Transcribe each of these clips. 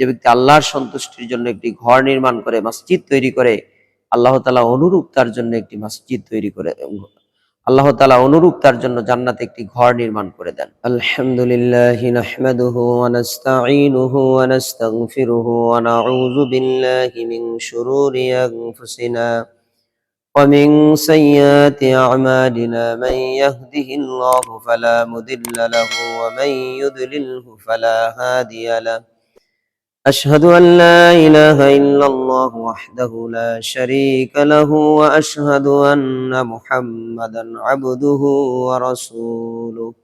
যে ব্যক্তি আল্লাহর সন্তুষ্টির জন্য একটি ঘর নির্মাণ করে মসজিদ তৈরি করে আল্লাহ তালা অনুরূপ তার জন্য একটি মসজিদ তৈরি করে আল্লাহ তালা অনুরূপ তার জন্য জান্নাতে একটি ঘর নির্মাণ করে দেন আলহামদুলিল্লাহ নাহমাদুহু ওয়া নাস্তাঈনুহু ওয়া নাস্তাগফিরুহু ওয়া নাউযু বিল্লাহি মিন শুরুরি আনফুসিনা ومن سيئات أعمالنا من يهده الله فلا مضل له ومن يضلله فلا هادي له أشهد أن لا إله إلا الله وحده لا شريك له وأشهد أن محمدا عبده ورسوله.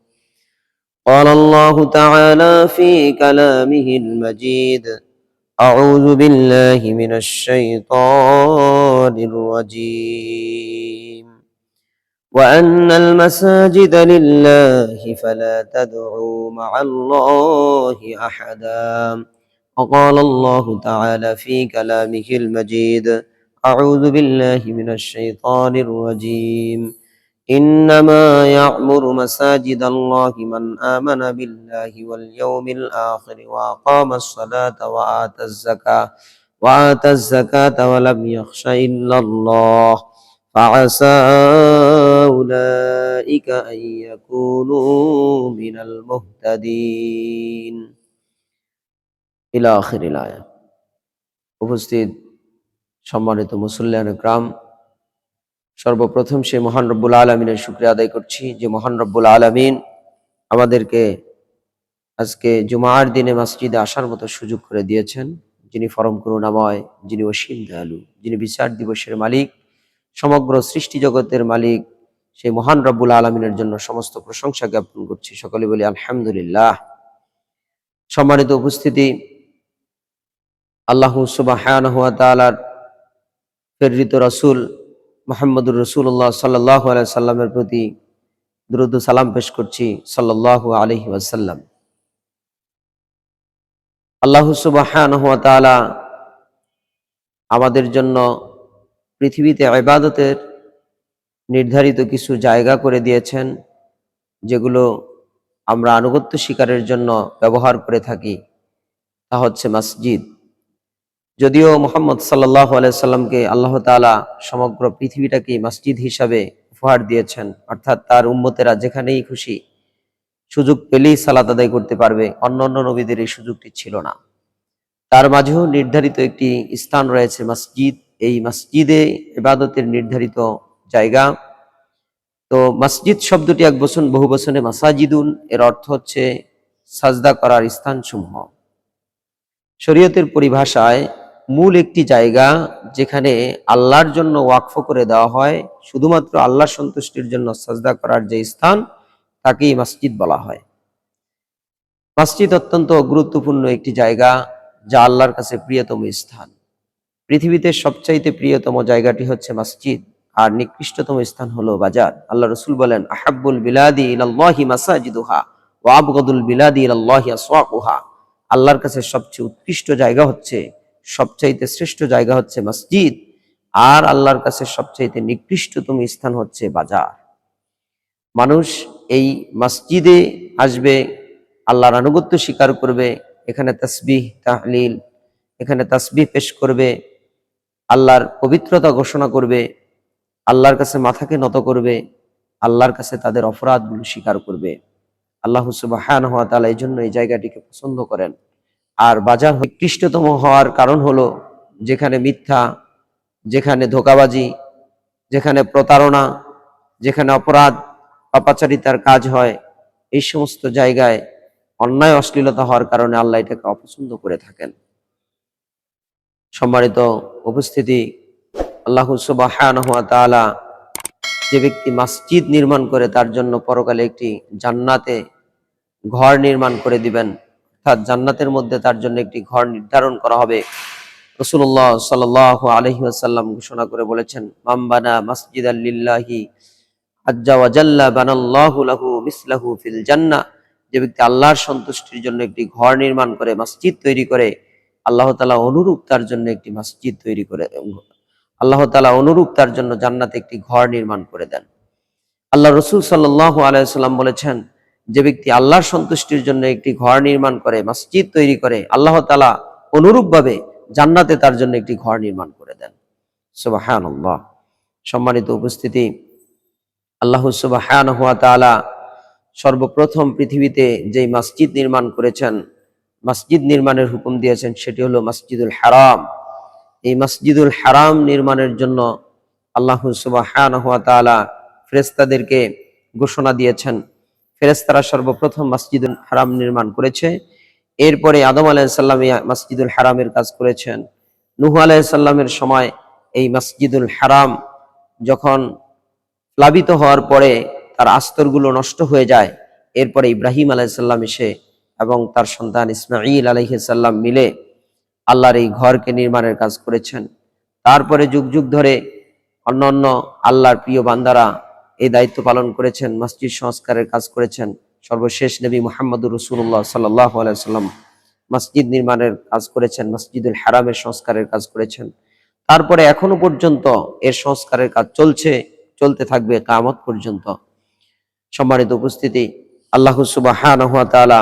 قال الله تعالى في كلامه المجيد أعوذ بالله من الشيطان الرجيم. وأن المساجد لله فلا تدعوا مع الله أحدا. وقال الله تعالى في كلامه المجيد أعوذ بالله من الشيطان الرجيم. إنما يعمر مساجد الله من آمن بالله واليوم الآخر وأقام الصلاة وآتى الزكاة وآتى الزكاة ولم يخش إلا الله. فعسى أولئك أن يكونوا من المهتدين. ইলা আখির ইলায়া উপস্থিত সম্মানিত মুসল্লিয়ান গ্রাম সর্বপ্রথম সেই মহান রব্বুল আলমিনের শুক্রিয়া আদায় করছি যে মহান রব্বুল আলমিন আমাদেরকে আজকে জুমার দিনে মসজিদে আসার মতো সুযোগ করে দিয়েছেন। যিনি ফরম করুণাময়, যিনি অসীম দয়ালু, যিনি বিচার দিবসের মালিক, সমগ্র সৃষ্টি জগতের মালিক, সেই মহান রব্বুল আলমিনের জন্য সমস্ত প্রশংসা জ্ঞাপন করছি। সকলে বলি আলহামদুলিল্লাহ। সম্মানিত উপস্থিতি আল্লাহ সুবাহ প্রেরিত রসুল মোহাম্মদুর রসুল্লাহ সাল্লাহ সাল্লামের প্রতি দ্রুত সালাম পেশ করছি সাল্লাহ আলহি ওয়াসাল্লাম। আল্লাহ সুবাহ আমাদের জন্য পৃথিবীতে আবাদতের নির্ধারিত কিছু জায়গা করে দিয়েছেন, যেগুলো আমরা আনুগত্য শিকারের জন্য ব্যবহার করে থাকি। তা হচ্ছে মসজিদ। যদিও মোহাম্মদ সাল্লাহ আলাইসাল্লামকে আল্লাহ তালা সমগ্র পৃথিবীটাকে মসজিদ হিসাবে উপহার দিয়েছেন, অর্থাৎ তার উম্মতেরা যেখানেই খুশি সুযোগ পেলেই সালাত আদায় করতে পারবে অন্য অন্য নবীদের এই সুযোগটি ছিল না। তার মাঝেও নির্ধারিত একটি স্থান রয়েছে মসজিদ, এই মসজিদে ইবাদতের নির্ধারিত জায়গা। তো মসজিদ শব্দটি এক বছর বহু বছরে মাসাজিদুন, এর অর্থ হচ্ছে সাজদা করার স্থানসমূহ। শরীয়তের পরিভাষায় মূল একটি জায়গা যেখানে আল্লাহর জন্য ওয়াকফ করে দেওয়া হয়, শুধুমাত্র আল্লাহর সন্তুষ্টির জন্য সাজদা করার যে স্থান, তাকেই মসজিদ বলা হয়। মসজিদ অত্যন্ত গুরুত্বপূর্ণ একটি জায়গা যা আল্লাহর কাছে প্রিয়তম স্থান। পৃথিবীতে সবচাইতে প্রিয়তম জায়গাটি হচ্ছে মসজিদ, আর নিকৃষ্টতম স্থান হলো বাজার। আল্লাহ রসুল বলেন আহাবুল বিলাদি ইলাল্লাহি মাসাজিদুহা ওয়া আবগদুল বিলাদি ইলাল্লাহি আসওয়াকুহা। আল্লাহর কাছে সবচেয়ে উৎকৃষ্ট জায়গা হচ্ছে সবচাইতে শ্রেষ্ঠ জায়গা হচ্ছে মসজিদ। আর আল্লাহর কাছে সবচাইতে নিকৃষ্টতম স্থান হচ্ছে বাজার। মানুষ এই মসজিদে আসবে, আল্লাহর আনুগত্য স্বীকার করবে, এখানে তসবিহ, তাহলিল, এখানে তসবিহ পেশ করবে, আল্লাহর পবিত্রতা ঘোষণা করবে, আল্লাহর কাছে মাথাকে নত করবে, আল্লাহর কাছে তাদের অপরাধগুলো স্বীকার করবে। আল্লাহ সুবাহ এই জন্য এই জায়গাটিকে পছন্দ করেন। আর বাজার নিকৃষ্টতম হওয়ার কারণ হলো যেখানে মিথ্যা, যেখানে ধোকাবাজি, যেখানে প্রতারণা, যেখানে অপরাধ, পাপাচারিতার কাজ হয়, এই সমস্ত জায়গায় অন্যায়, অশ্লীলতা হওয়ার কারণে আল্লাহ এটাকে অপছন্দ করে থাকেন। সম্মানিত উপস্থিতি, আল্লাহ সুবাহ যে ব্যক্তি মসজিদ নির্মাণ করে তার জন্য পরকালে একটি জান্নাতে ঘর নির্মাণ করে দিবেন। অর্থাৎ জান্নাতের মধ্যে তার জন্য একটি ঘর নির্ধারণ করা হবে। রসুল্লাহ সাল আলহি আসাল্লাম ঘোষণা করে বলেছেন মাম্বানা মসজিদ আল্লিল্লাহি যে ব্যক্তি আল্লাহর সন্তুষ্টির জন্য একটি ঘর নির্মাণ করে, মসজিদ তৈরি করে, আল্লাহ তালা অনুরূপ তার জন্য একটি মসজিদ তৈরি করে, আল্লাহ তালা অনুরূপ তার জন্য জান্নাতে একটি ঘর নির্মাণ করে দেন। আল্লাহ রসুল সাল্লাহ আলাইসাল্লাম বলেছেন যে ব্যক্তি আল্লাহর সন্তুষ্টির জন্য একটি ঘর নির্মাণ করে, মসজিদ তৈরি করে, আল্লাহ তালা অনুরূপভাবে জান্নাতে তার জন্য একটি ঘর নির্মাণ করে দেন। সুবহানাল্লাহ। সম্মানিত উপস্থিতি, আল্লাহ সুবহানাহু ওয়া তাআলা সর্বপ্রথম পৃথিবীতে যেই মসজিদ নির্মাণ করেছেন, মসজিদ নির্মাণের হুকুম দিয়েছেন সেটি হলো মসজিদুল হারাম। এই মসজিদুল হারাম নির্মাণের জন্য আল্লাহ সুবহানাহু ওয়া তাআলা ফেরেশতাদেরকে ঘোষণা দিয়েছেন ফেরেশতারা সর্বপ্রথম মসজিদুল হারাম নির্মাণ করেছে। এরপরে আদম আলাইসাল্লাম মসজিদুল হারামের কাজ করেছেন। নুহ আলাইসাল্লামের সময় এই মসজিদুল হারাম যখন প্লাবিত হওয়ার পরে তার আস্তরগুলো নষ্ট হয়ে যায়, এরপরে ইব্রাহিম আলাইসাল্লাম এসে এবং তার সন্তান ইসমাইল আলাইসাল্লাম মিলে আল্লাহর এই ঘরকে নির্মাণের কাজ করেছেন। তারপরে যুগ যুগ ধরে অন্যান্য আল্লাহর প্রিয় বান্দারা এই দায়িত্ব পালন করেছেন, মসজিদ সংস্কারের কাজ করেছেন সর্বশেষ নবী মোহাম্মদুর রসুল্লাহ সাল্লাহ আলাইসাল্লাম মসজিদ নির্মাণের কাজ করেছেন, মসজিদুল হারামের সংস্কারের কাজ করেছেন। তারপরে এখনও পর্যন্ত এর সংস্কারের কাজ চলছে, চলতে থাকবে কামত পর্যন্ত। সম্মানিত উপস্থিতি, আল্লাহ তাআলা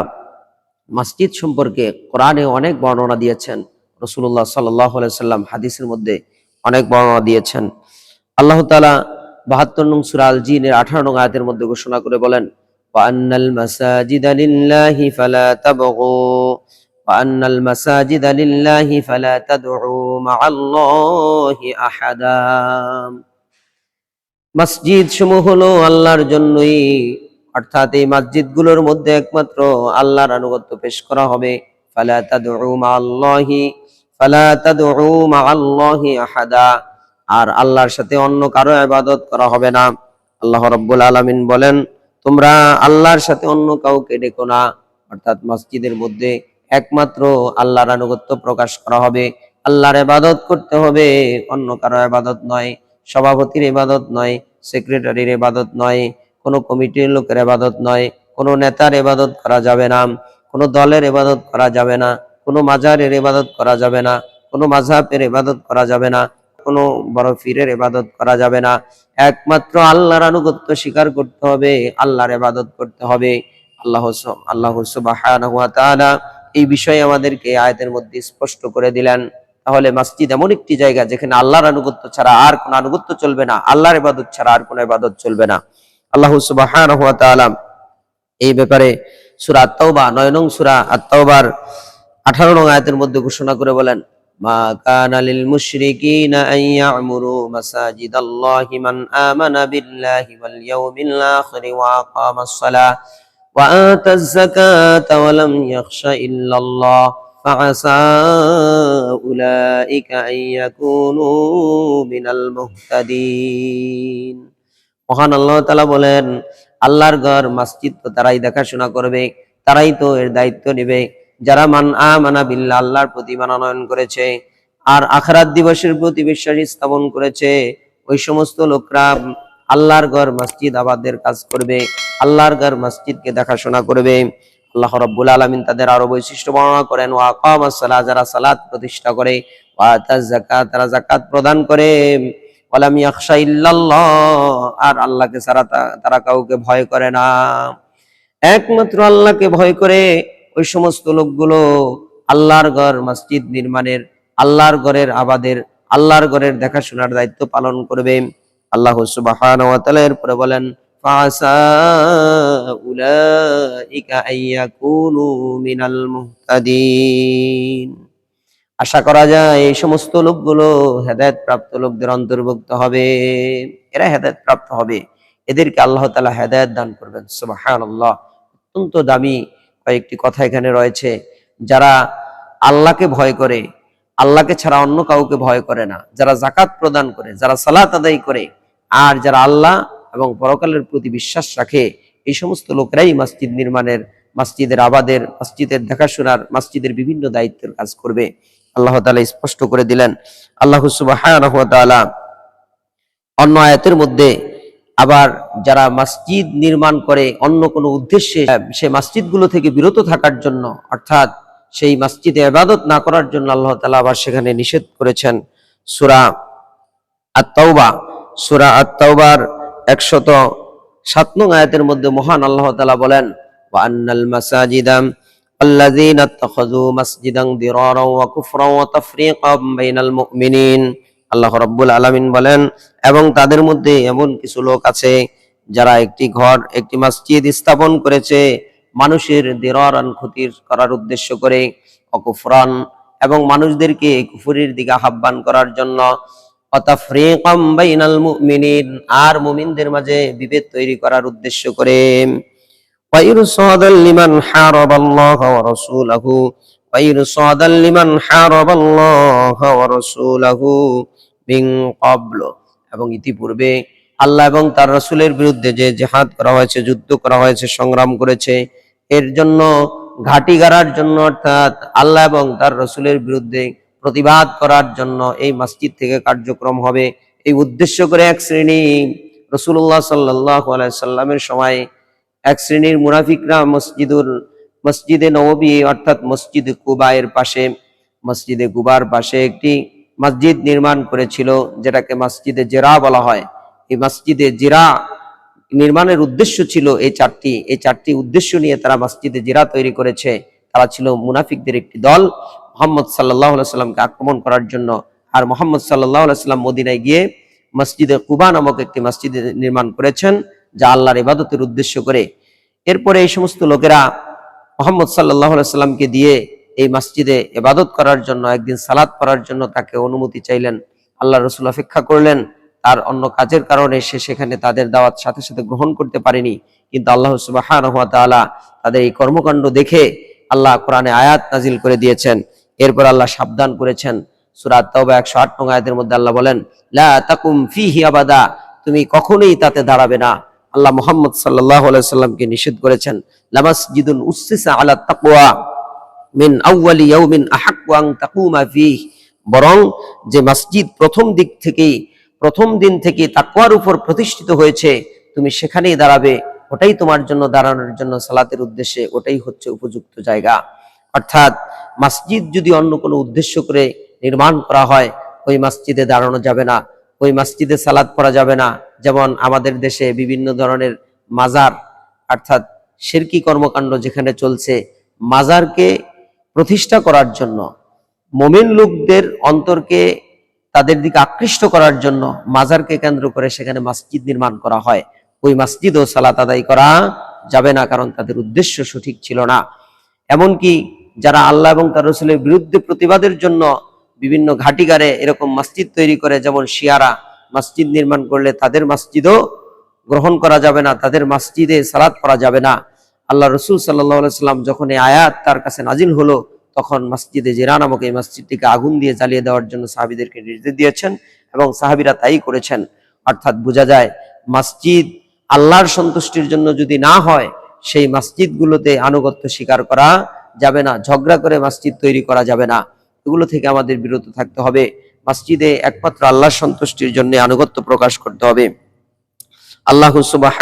মসজিদ সম্পর্কে কোরআনে অনেক বর্ণনা দিয়েছেন। রসুল্লাহ সাল্লাহ সাল্লাম হাদিসের মধ্যে অনেক বর্ণনা দিয়েছেন। আল্লাহ তাআলা বাহাত্তর নং সুরাল জিনের আঠারো নং আয়াতের মধ্যে ঘোষণা করে বলেন পান্নাল মাসাজিদ আলিল্লাহি ফালা তাবগু পান্নাল মাসাজিদ আলিল্লাহি ফালা তাদউ মাআল্লাহি আহাদা। মসজিদ সমূহ হলো আল্লাহর জন্যই, অর্থাৎ এই মসজিদগুলোর মধ্যে একমাত্র আল্লাহর আনুগত্য পেশ করা হবে। ফালা তাদউ মাআল্লাহি, ফালা তাদউ মাআল্লাহি আহাদা। আর আল্লাহর সাথে অন্য কারও ইবাদত করা হবে না। আল্লাহ রাব্বুল আলামিন বলেন, তোমরা আল্লাহর সাথে অন্য কাউকে ডেকো না। অর্থাৎ মসজিদের মধ্যে একমাত্র আল্লাহর আনুগত্য প্রকাশ করা হবে। আল্লাহর এবাদত করতে হবে, অন্য কারও ইবাদত নয়, সভাপতির ইবাদত নয়, সেক্রেটারির ইবাদত নয়, কোনো কমিটির লোকের ইবাদত নয়, কোনো নেতার এবাদত করা যাবে না, কোনো দলের এবাদত করা যাবে না, কোনো মাজারের ইবাদত করা যাবে না, কোনো মাঝহাবের ইবাদত করা যাবে না। কোনো বড় ফিরের ইবাদত করা যাবে না। একমাত্র আল্লাহর আনুগত্য স্বীকার করতে হবে, আল্লাহর ইবাদত করতে হবে। আল্লাহ আল্লাহ সুবহানাহু এই বিষয়ে আমাদেরকে আয়াতের মধ্যে স্পষ্ট করে দিলেন। তাহলে মসজিদ এমন একটি জায়গা যেখানে আল্লাহর আনুগত্য ছাড়া আর কোনো আনুগত্য চলবে না, আল্লাহর ইবাদত ছাড়া আর কোনো ইবাদত চলবে না। আল্লাহ সুবহানাহু ওয়া তাআলা এই ব্যাপারে সূরা আত-তাওবা 9 নং সূরা আত-তাওবার 18 নং আয়াতের মধ্যে ঘোষণা করে বলেন মা কানা লিল মুশরিকিনা আন ইয়া'মুরু মাসাজিদাল্লাহি মান আমানা বিল্লাহি ওয়াল ইয়াউমিল আখির ওয়া আকামাস সালাহ ওয়া আতাজ যাকাতা ওয়া লাম ইয়াখশা ইল্লাল্লাহ فعسى أولئك أن يكونوا من المهتدين মহান আল্লাহ তালা বলেন আল্লাহর ঘর মসজিদ তো তারাই দেখাশোনা করবে তারাই তো এর দায়িত্ব নেবে যারা মান আমানা বিল্লাহ, আল্লাহর প্রতি মানানয়ন করেছে, আর আখরাত দিবসের প্রতি বিশ্বাস স্থাপন করেছে, ওই সমস্ত লোকরা আল্লাহর ঘর মসজিদ আবাদের কাজ করবে, আল্লাহর ঘর মসজিদকে দেখাশোনা করবে। আল্লাহ রাব্বুল আলামিন তাদের আরও বৈশিষ্ট্য বর্ণনা করেন, ওয়া আকামাস যারা সালাত প্রতিষ্ঠা করে আতাজ তারা যাকাত প্রদান করে। আর আল্লাহকে তা- তারা কাউকে ভয় করে না। একমাত্র আল্লাহকে ভয় করে ওই সমস্ত লোকগুলো আল্লাহর ঘর, মসজিদ নির্মাণের, আল্লাহর ঘরের আবাদের, আল্লাহর ঘরের দেখাশোনার দায়িত্ব পালন করবে। আল্লাহ সুবহানাহু ওয়া তাআলা এরপরে বলেন আশা করা যায় এই সমস্ত লোকগুলো হেদায়েত প্রাপ্ত লোকদের অন্তর্ভুক্ত হবে। এরা হেদায়েত প্রাপ্ত হবে। এদেরকে আল্লাহ তাআলা হেদায়েত দান করবেন। সুবহানাল্লাহ। অত্যন্ত দামি কয়েকটি কথা এখানে রয়েছে। যারা আল্লাহকে ভয় করে, আল্লাহকে ছাড়া অন্য কাউকে ভয় করে না। যারা জাকাত প্রদান করে, যারা সালাত আদায় করে, আর যারা আল্লাহ এবং পরকালের প্রতি বিশ্বাস রাখে, এই সমস্ত লোকেরাই মসজিদ নির্মাণের, মসজিদের আবাদের, মসজিদের দেখাশোনার, মসজিদের বিভিন্ন দায়িত্বের কাজ করবে। আল্লাহ তালা স্পষ্ট করে দিলেন, আল্লাহ ওয়া অন্য আয়াতের মধ্যে আবার যারা মসজিদ নির্মাণ করে অন্য কোনো উদ্দেশ্যে সে মসজিদগুলো থেকে বিরত থাকার জন্য অর্থাৎ সেই মসজিদে ইবাদত না করার জন্য আল্লাহ তাআলা আবার সেখানে নিষেধ করেছেন সূরা আত-তাওবা সূরা আত-তাওবার 107 নং আয়াতের মধ্যে মহান আল্লাহ তাআলা বলেন ওয়া আন্নাল মাসাজিদা الذين اتخذوا مسجدا ضرارا وكفرا وتفريقا بين المؤمنين আল্লাহ রব্বুল আলমিন বলেন, এবং তাদের মধ্যে এমন কিছু লোক আছে যারা একটি ঘর, একটি মসজিদ স্থাপন করেছে, মানুষের দেরান ক্ষতির করার উদ্দেশ্য করে, অকুফরান, এবং মানুষদেরকে কুফুরির দিকে আহ্বান করার জন্য। আর মুমিনদের মাঝে বিভেদ তৈরি করার উদ্দেশ্য করে। লিমান মিং কবল এবং ইতিপূর্বে আল্লাহ এবং তার রসুলের বিরুদ্ধে যে জেহাদ করা হয়েছে, যুদ্ধ করা হয়েছে, সংগ্রাম করেছে, এর জন্য ঘাটি গাড়ার জন্য অর্থাৎ আল্লাহ এবং তার রসুলের বিরুদ্ধে প্রতিবাদ করার জন্য এই মসজিদ থেকে কার্যক্রম হবে। এই উদ্দেশ্য করে এক শ্রেণি রসুল্লাহ সাল্লাহ সাল্লামের সময় এক শ্রেণির মুনাফিকরা মসজিদুর মসজিদে নবী অর্থাৎ মসজিদ কুবায়ের পাশে, মসজিদে কুবার পাশে একটি মসজিদ নির্মাণ করেছিল, যেটাকে মসজিদে জেরা বলা হয়। এই মসজিদে জিরা নির্মাণের উদ্দেশ্য ছিল এই চারটি। এই চারটি উদ্দেশ্য নিয়ে তারা মসজিদে জিরা তৈরি করেছে। তারা ছিল মুনাফিকদের একটি দল। মোহাম্মদ সাল্লাহ সাল্লামকে আক্রমণ করার জন্য। আর মোহাম্মদ সাল্লাহ সাল্লাম মদিনায় গিয়ে মসজিদে কুবা নামক একটি মসজিদ নির্মাণ করেছেন, যা আল্লাহর ইবাদতের উদ্দেশ্য করে। এরপরে এই সমস্ত লোকেরা মোহাম্মদ সাল্লাহ সাল্লামকে দিয়ে এই মসজিদে ইবাদত করার জন্য, একদিন সালাদ করার জন্য তাকে অনুমতি চাইলেন। আল্লাহ রসুল অপেক্ষা করলেন। তার অন্য কাজের কারণে সে সেখানে তাদের দাওয়াত সাথে সাথে গ্রহণ করতে পারেনি। কিন্তু আল্লাহ সুবাহ তাদের এই কর্মকাণ্ড দেখে আল্লাহ কোরআনে আয়াত নাজিল করে দিয়েছেন। এরপর আল্লাহ সাবধান করেছেন। সুরাত একশো আট নং আয়াতের মধ্যে আল্লাহ বলেন, লা তাকুম ফিহি আবাদা তুমি কখনোই তাতে দাঁড়াবে না। আল্লাহ মোহাম্মদ সাল্লাহ সাল্লামকে নিষেধ করেছেন লামাসজিদুন উসসিসা আলা তাকওয়া মিন আউয়ালি ইয়াউমিন আহাক্কু আন তাকুমা ফিহ। বরং যে মসজিদ প্রথম দিক থেকেই প্রথম দিন থেকে তাকওয়ার উপর প্রতিষ্ঠিত হয়েছে, তুমি সেখানেই দাঁড়াবে। ওটাই তোমার জন্য, দাঁড়ানোর জন্য সালাতের উদ্দেশ্যে, ওটাই হচ্ছে উপযুক্ত জায়গা। অর্থাৎ মসজিদ যদি অন্য কোনো উদ্দেশ্য করে নির্মাণ করা হয়, ওই মসজিদে দাঁড়ানো যাবে না, ওই মসজিদে সালাদ পড়া যাবে না। যেমন আমাদের দেশে বিভিন্ন ধরনের মাজার, অর্থাৎ শিরকি কর্মকাণ্ড যেখানে চলছে, মাজারকে প্রতিষ্ঠা করার জন্য, মোমিন লোকদের অন্তরকে তাদের দিকে আকৃষ্ট করার জন্য মাজারকে কেন্দ্র করে সেখানে মসজিদ নির্মাণ করা হয়। ওই মসজিদ ও সালাত আদায় করা যাবে না কারণ তাদের উদ্দেশ্য সঠিক ছিল না। এমনকি যারা আল্লাহ এবং তার রসুলের বিরুদ্ধে প্রতিবাদের জন্য বিভিন্ন ঘাটিগারে এরকম মসজিদ তৈরি করে, যেমন শিয়ারা মসজিদ নির্মাণ করলে তাদের মসজিদও গ্রহণ করা যাবে না, তাদের মসজিদে সালাত করা যাবে না। আল্লাহ রসুল সাল্লাম যখন এই আয়াত তার কাছে নাজিল হলো, তখন মসজিদে জেরা নামক এই মসজিদটিকে আগুন দিয়ে জ্বালিয়ে দেওয়ার জন্য সাহাবিদেরকে নির্দেশ দিয়েছেন এবং সাহাবিরা তাই করেছেন। অর্থাৎ বোঝা যায়, মসজিদ আল্লাহর সন্তুষ্টির জন্য যদি না হয়, সেই মসজিদগুলোতে আনুগত্য স্বীকার করা যাবে না, ঝগড়া করে মসজিদ তৈরি করা যাবে না। এগুলো থেকে আমাদের বিরত থাকতে হবে। মসজিদে একমাত্র আল্লাহর সন্তুষ্টির জন্য আনুগত্য প্রকাশ করতে হবে। আল্লাহ সুবাহ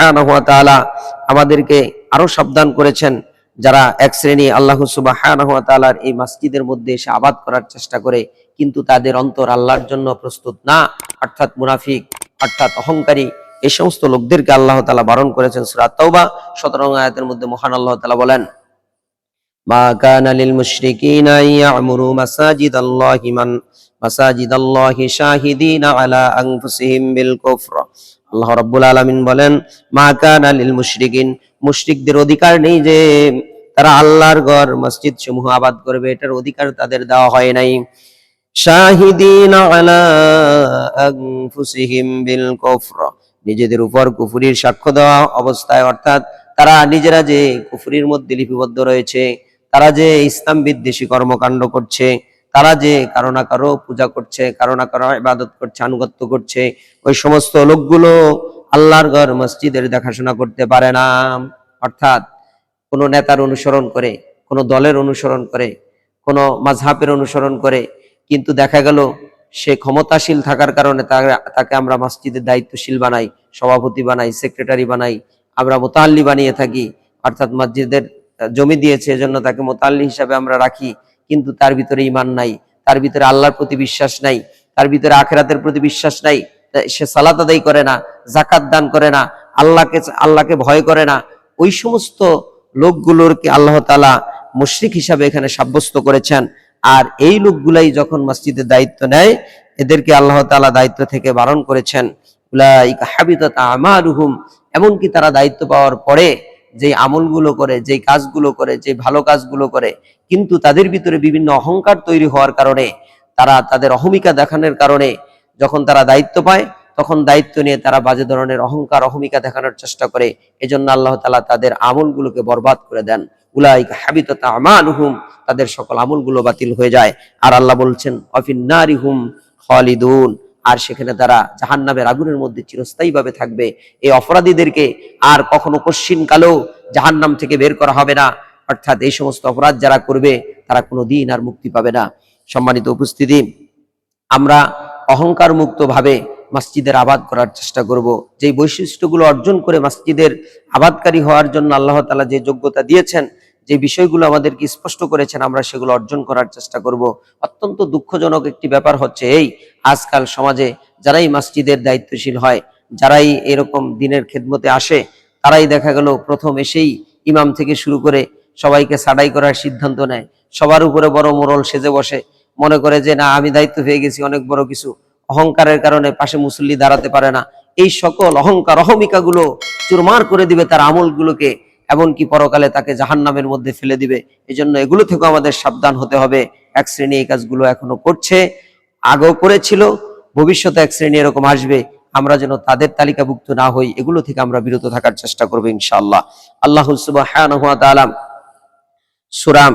আমাদেরকে আরও সাবধান করেছেন যারা এক শ্রেণি আল্লাহ সুবাহ এই মসজিদের মধ্যে এসে আবাদ করার চেষ্টা করে, কিন্তু তাদের অন্তর আল্লাহর জন্য প্রস্তুত না। অর্থাৎ মুনাফিক, অর্থাৎ অহংকারী, এই সমস্ত লোকদেরকে আল্লাহ তালা বারণ করেছেন সুরাত সতেরো আয়াতের মধ্যে মহান আল্লাহ তালা বলেন লিল মুশরিকিনা আন ইয়া'মুরু মাসাজিদ আল্লাহি মান মাসাজিদ আল্লাহি শাহিদিনা আলা আনফুসিহিম বিল কুফর। আল্লাহ রাব্বুল আলামিন বলেন, মা কানা লিল মুশরিকিন মুশরিকদের অধিকার নেই যে তারা আল্লাহর ঘর মসজিদ সমূহ আবাদ করবে, এটার অধিকার তাদের দেওয়া হয় নাই। শাহিদিনা আলা আনফুসিহিম বিল কুফর, নিজেদের উপর কুফুরির সাক্ষ্য দেওয়া অবস্থায়, অর্থাৎ তারা নিজেরা যে কুফুরির মধ্যে লিপিবদ্ধ রয়েছে, তারা যে ইসলাম বিদ্বেষী কর্মকাণ্ড করছে তারা যে কারও না কারও পূজা করছে, কারও না কারও ইবাদত করছে, আনুগত্য করছে, ওই সমস্ত লোকগুলো আল্লাহর ঘর মসজিদের দেখাশোনা করতে পারে না। অর্থাৎ কোনো নেতার অনুসরণ করে, কোনো দলের অনুসরণ করে, কোনো মাঝহাবের অনুসরণ করে, কিন্তু দেখা গেল সে ক্ষমতাশীল থাকার কারণে তাকে আমরা মসজিদের দায়িত্বশীল বানাই, সভাপতি বানাই, সেক্রেটারি বানাই, আমরা মোতাল্লি বানিয়ে থাকি, অর্থাৎ মসজিদের জমি দিয়েছে, এজন্য তাকে মোতাল্লি হিসাবে আমরা রাখি। কিন্তু তার ভিতরে ইমান নাই, তার ভিতরে আল্লাহর প্রতি বিশ্বাস নাই, তার ভিতরে আখেরাতের প্রতি বিশ্বাস নাই সে সালাত আদায় করে না জাকাত দান করে না, আল্লাহকে আল্লাহকে ভয় করে না। ওই সমস্ত লোকগুলোরকে আল্লাহ তালা মুশরিক হিসাবে এখানে সাব্যস্ত করেছেন। আর এই লোকগুলাই যখন মসজিদের দায়িত্ব নেয়, এদেরকে আল্লাহ তাআলা দায়িত্ব থেকে বারণ করেছেন। উলাইকা হাবিতাত আমালুহুম। এমনকি তারা দায়িত্ব পাওয়ার পরে যে আমলগুলো করে যে কাজগুলো করে যে ভালো কাজগুলো করে, কিন্তু তাদের ভিতরে বিভিন্ন অহংকার তৈরি হওয়ার কারণে, তারা তাদের অহমিকা দেখানোর কারণে যখন তারা দায়িত্ব পায়, তখন দায়িত্ব নিয়ে তারা বাজে ধরনের অহংকার, অহমিকা দেখানোর চেষ্টা করে। এজন্য আল্লাহ তালা তাদের আমলগুলোকে বরবাদ করে দেন। উলাইক হাবিতাত আমালুহুম, তাদের সকল আমলগুলো বাতিল হয়ে যায়। আর আল্লাহ বলছেন, অফিন্নারিহুম খালিদুন। আর সেখানে তারা জাহান্নামের আগুনের মধ্যে চিরস্থায়ীভাবে থাকবে। এই অপরাধীদেরকে আর কখনো কশ্চিন কালেও জাহান্নাম থেকে বের করা হবে না। অর্থাৎ এই সমস্ত অপরাধ যারা করবে, তারা কোনো দিন আর মুক্তি পাবে না। সম্মানিত উপস্থিতি, আমরা অহংকার মুক্ত ভাবে মসজিদের আবাদ করার চেষ্টা করব। যে বৈশিষ্ট্যগুলো অর্জন করে মসজিদের আবাদকারী হওয়ার জন্য আল্লাহ তাআলা যে যোগ্যতা দিয়েছেন যে বিষয়গুলো আমাদেরকে স্পষ্ট করেছেন, আমরা সেগুলো অর্জন করার চেষ্টা করব। অত্যন্ত দুঃখজনক একটি ব্যাপার হচ্ছে এই, আজকাল সমাজে যারাই মসজিদের দায়িত্বশীল হয়, যারাই এরকম দিনের খেদমতে আসে, তারাই দেখা গেল প্রথম এসেই ইমাম থেকে শুরু করে সবাইকে সাডাই করার সিদ্ধান্ত নেয়। সবার উপরে বড় মোরল সেজে বসে, মনে করে যে না, আমি দায়িত্ব পেয়ে গেছি, অনেক বড় কিছু। অহংকারের কারণে পাশে মুসল্লি দাঁড়াতে পারে না। এই সকল অহংকার অহমিকাগুলো চুরমার করে দিবে তার আমলগুলোকে। এমনকি পরকালে তাকে জাহান্নামের মধ্যে ফেলে দিবে। এই জন্য এগুলো থেকেও আমাদের সাবধান হতে হবে। এক শ্রেণি এই কাজগুলো এখনও করছে, আগেও করেছিল, ভবিষ্যতে এক শ্রেণি এরকম আসবে। আমরা যেন তাদের তালিকাভুক্ত না হই, এগুলো থেকে আমরা বিরত থাকার চেষ্টা করব ইনশাআল্লাহ। আল্লাহ সুবহানাহু সুরাম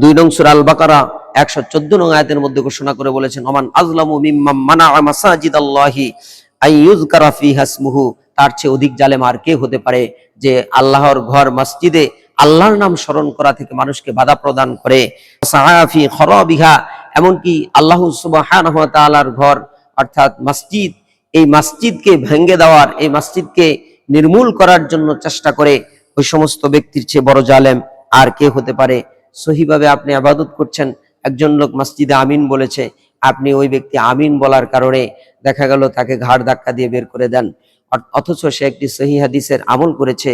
দুই নং সুরা আল বাকারা একশো চোদ্দ নং আয়াতের মধ্যে ঘোষণা করে বলেছেন, ওমান আজলামু মানা মাসাজিদ আল্লাহি আইয়ুজকারা ফিহা ইসমুহু তার চেয়ে অধিক জালেম আর কে হতে পারে যে আল্লাহর ঘর মসজিদে আল্লাহর নাম স্মরণ করা থেকে মানুষকে বাধা প্রদান করে? এমনকি আল্লাহ তাআলার ঘর, অর্থাৎ মসজিদ, এই মসজিদকে ভেঙ্গে দেওয়ার, এই মসজিদকে নির্মূল করার জন্য চেষ্টা করে ওই সমস্ত ব্যক্তির চেয়ে বড় জালেম আর কে হতে পারে? সহিভাবে আপনি আবাদত করছেন, একজন লোক মসজিদে আমিন বলেছে, আপনি ওই ব্যক্তি আমিন বলার কারণে দেখা গেল তাকে ঘাড় ধাক্কা দিয়ে বের করে দেন। অথচ সে একটি সহি হাদিসের আমল করেছে।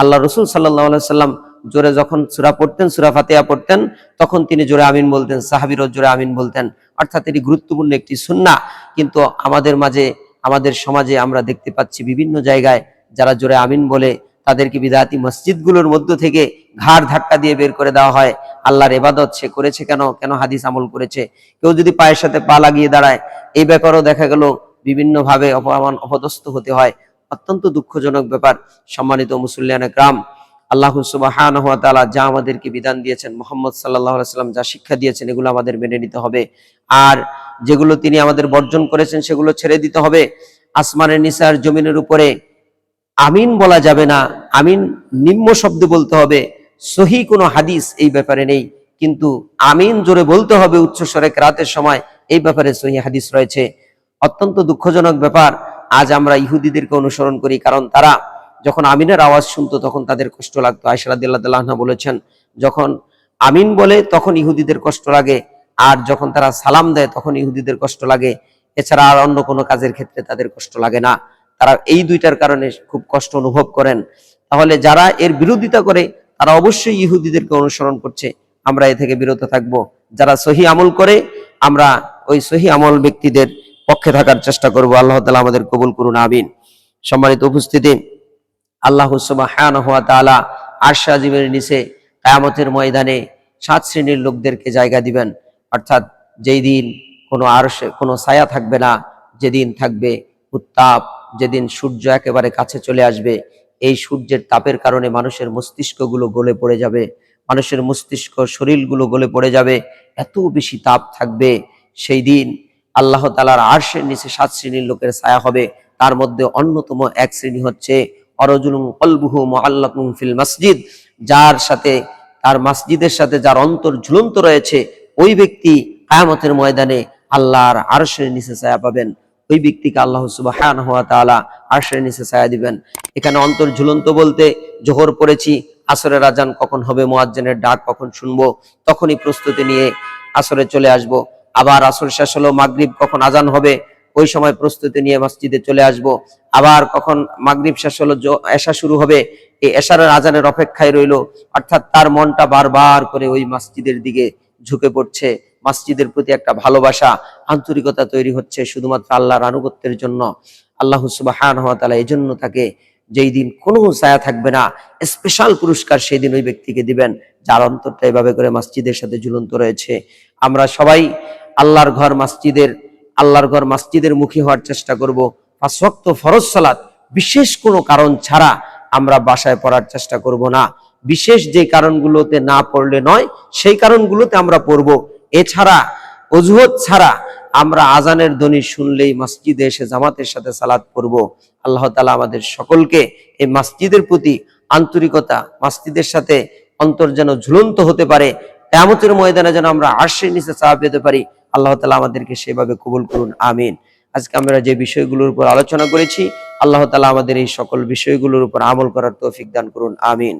আল্লাহ রসুল সাল্লাহ সাল্লাম জোরে যখন সুরা পড়তেন, সুরা ফাতেহা পড়তেন, তখন তিনি জোরে আমিন বলতেন, সাহাবিরও জোরে আমিন বলতেন। অর্থাৎ এটি গুরুত্বপূর্ণ একটি সুন্না কিন্তু আমাদের মাঝে, আমাদের সমাজে আমরা দেখতে পাচ্ছি বিভিন্ন জায়গায় যারা জোরে আমিন বলে, তাদেরকে বিদাতি মসজিদগুলোর মধ্য থেকে ঘাড় ধাক্কা দিয়ে বের করে দেওয়া হয়। আল্লাহর এবাদত সে করেছে কেন? কেন হাদিস আমল করেছে? কেউ যদি পায়ের সাথে পা লাগিয়ে দাঁড়ায়, এই ব্যাপারও দেখা গেল বিভিন্নভাবে অপমান, অপদস্থ হতে হয়। অত্যন্ত দুঃখজনক ব্যাপার। সম্মানিত মুসল্লিয়ান গ্রাম আল্লাহ সুবহানাহু ওয়া তাআলা যা আমাদেরকে বিধান দিয়েছেন, মোহাম্মদ আলাইহি সাল্লাম যা শিক্ষা দিয়েছেন, এগুলো আমাদের মেনে নিতে হবে। আর যেগুলো তিনি আমাদের বর্জন করেছেন, সেগুলো ছেড়ে দিতে হবে। আসমানের নিচে আর জমিনের উপরে আমিন বলা যাবে না। আমিন নিম্ন শব্দে বলতে হবে। সহি কোনো হাদিস এই ব্যাপারে নেই। কিন্তু আমিন জোরে বলতে হবে উচ্চ স্বরে, রাতের সময়। এই ব্যাপারে সহি হাদিস রয়েছে। অত্যন্ত দুঃখজনক ব্যাপার। আজ আমরা ইহুদিদেরকে অনুসরণ করি, কারণ তারা যখন আমিনের আওয়াজ শুনতো তখন তাদের কষ্ট লাগতো। আয়সারাদিল্লাহ বলেছেন, যখন আমিন বলে তখন ইহুদিদের কষ্ট লাগে, আর যখন তারা সালাম দেয় তখন ইহুদিদের কষ্ট লাগে। এছাড়া আর অন্য কোনো কাজের ক্ষেত্রে তাদের কষ্ট লাগে না। তারা এই দুইটার কারণে খুব কষ্ট অনুভব করেন। তাহলে যারা এর বিরোধিতা করে, তারা অবশ্যই ইহুদিদেরকে অনুসরণ করছে। আমরা এ থেকে বিরত থাকব। যারা সহি আমল করে, আমরা ওই সহি আমল ব্যক্তিদের পক্ষে থাকার চেষ্টা করব। আল্লাহ তালা আমাদের কবুল করুন, আমিন। সম্মানিত উপস্থিতি, আল্লাহ সুবহানাহু ওয়া তাআলা আরশ আজিমের নিচে কিয়ামতের ময়দানে সাত শ্রেণির লোকদেরকে জায়গা দিবেন। অর্থাৎ যেই দিন কোনো আরশে, কোনো ছায়া থাকবে না, যেদিন থাকবে উত্তাপ, যেদিন সূর্য একেবারে কাছে চলে আসবে, এই সূর্যের তাপের কারণে মানুষের মস্তিষ্কগুলো গলে পড়ে যাবে, মানুষের মস্তিষ্ক শরীরগুলো গলে পড়ে যাবে, এত বেশি তাপ থাকবে। সেই দিন আল্লাহ তালার আরশের নিচে সাত শ্রেণির লোকের ছায়া হবে। তার মধ্যে অন্যতম এক শ্রেণি হচ্ছে অরজুলুম কলবুহু মুআল্লাকুম ফিল মসজিদ। যার সাথে, তার মসজিদের সাথে যার অন্তর ঝুলন্ত রয়েছে, ওই ব্যক্তি কায়ামতের ময়দানে আল্লাহর আরশের নিচে ছায়া পাবেন। ওই ব্যক্তিকে আল্লাহ সুবহানাহু ওয়া তাআলা আরশের নিচে ছায়া দিবেন। এখানে অন্তর ঝুলন্ত বলতে জোহর পড়েছি, আসরের আজান কখন হবে, মুয়াজ্জিনের ডাক কখন শুনব, তখনই প্রস্তুতি নিয়ে আসরে চলে আসব। আবার আসর শেষ হলো, মাগরিব কখন আজান হবে, ওই সময় প্রস্তুতি নিয়ে মসজিদে চলে আসব। আবার কখন মাগরিব শেষ হলো এশা শুরু হবে, এই এশারের আজানের অপেক্ষায় রইল। অর্থাৎ তার মনটা বারবার করে ওই মসজিদের দিকে ঝুঁকে পড়ছে। মসজিদের প্রতি একটা ভালোবাসা, আন্তরিকতা তৈরি হচ্ছে শুধুমাত্র আল্লাহর আনুগত্যের জন্য। আল্লাহ সুবাহান হওয়া তালা এই জন্য তাকে যেই দিন কোনো ছায়া থাকবে না, স্পেশাল পুরস্কার সেই দিন ওই ব্যক্তিকে দিবেন, যার অন্তরটা এভাবে করে মসজিদের সাথে ঝুলন্ত রয়েছে। আমরা সবাই আল্লাহর ঘর মসজিদের, আল্লাহর ঘর মসজিদের মুখী হওয়ার চেষ্টা করব। ওয়াক্ত ফরজ সালাত বিশেষ কোনো কারণ ছাড়া আমরা বাসায় পড়ার চেষ্টা করব না। বিশেষ যে কারণগুলোতে না পড়লে নয়, সেই কারণগুলোতে আমরা পড়ব। এছাড়া, অজুহত ছাড়া আমরা আজানের ধ্বনি শুনলেই মসজিদে এসে জামাতের সাথে সালাত পড়ব। আল্লাহ তালা আমাদের সকলকে এই মসজিদের প্রতি আন্তরিকতা, মসজিদের সাথে অন্তর যেন ঝুলন্ত হতে পারে। কেমতের ময়দানে যেন আমরা আর্শের নিচে চাপ পেতে পারি। আল্লাহ তালা আমাদেরকে সেভাবে কবুল করুন, আমিন। আজকে আমরা যে বিষয়গুলোর উপর আলোচনা করেছি, আল্লাহ তালা আমাদের এই সকল বিষয়গুলোর উপর আমল করার তৌফিক দান করুন, আমিন।